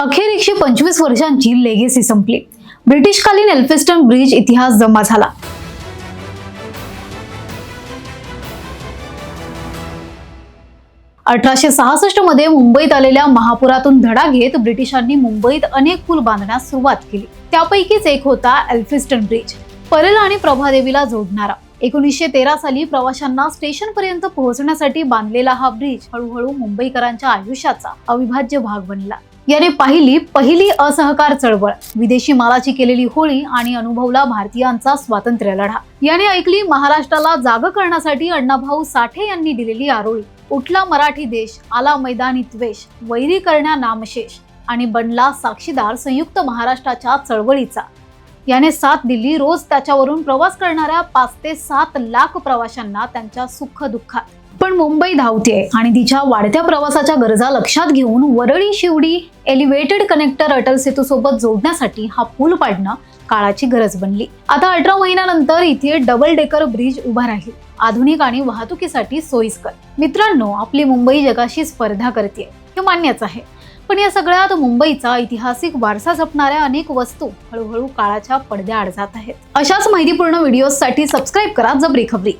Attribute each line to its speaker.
Speaker 1: अखेर एकशे पंचवीस वर्षांची लेगेसी संपली. ब्रिटिशकालीन एल्फिस्टन ब्रिज इतिहास जमा झाला. अठराशे सहासष्टमध्ये मुंबईत आलेल्या महापुरातून धडा घेत ब्रिटिशांनी मुंबईत अनेक पूल बांधण्यास सुरुवात केली. त्यापैकीच एक होता एल्फिस्टन ब्रिज. परेल आणि प्रभादेवीला जोडणारा. एकोणीसशे तेरा साली प्रवाशांना स्टेशन पर्यंत पोहोचण्यासाठी बांधलेला हा ब्रिज हळूहळू मुंबईकरांच्या आयुष्याचा अविभाज्य भाग बनला. याने पाहिली पहिली असहकार चळवळ. विदेशी मालाची केलेली होळी आणि अनुभवला भारतीयांचा स्वातंत्र्य लढा. याने ऐकली महाराष्ट्राला जाग करण्यासाठी अण्णाभाऊ साठे यांनी दिलेली आरोळी. उठला मराठी देश आला मैदानी द्वेष वैरी करण्या नामशेष आणि बनला साक्षीदार संयुक्त महाराष्ट्राच्या चळवळीचा. याने साथ दिली रोज त्याच्यावरून प्रवास करणाऱ्या पाच ते सात लाख प्रवाशांना त्यांच्या सुख दुःखात. पण मुंबई धावते आणि तिच्या वाढत्या प्रवासाच्या गरजा लक्षात घेऊन वरळी शिवडी एलिव्हेटेड कनेक्टर अटल सेतू सोबत जोडण्यासाठी हा पूल पाडणं काळाची गरज बनली. आता अठरा महिन्यानंतर इथे डबल डेकर ब्रिज उभा राहील. आधुनिक आणि वाहतुकीसाठी सोयीस्कर. मित्रांनो आपली मुंबई जगाशी स्पर्धा करते हे मान्यच आहे. पण या सगळ्यात मुंबईचा ऐतिहासिक वारसा जपणाऱ्या अनेक वस्तू हळूहळू काळाच्या पडद्याआड जात आहेत. अशाच माहितीपूर्ण व्हिडिओसाठी सबस्क्राईब करा जबरी खबरी.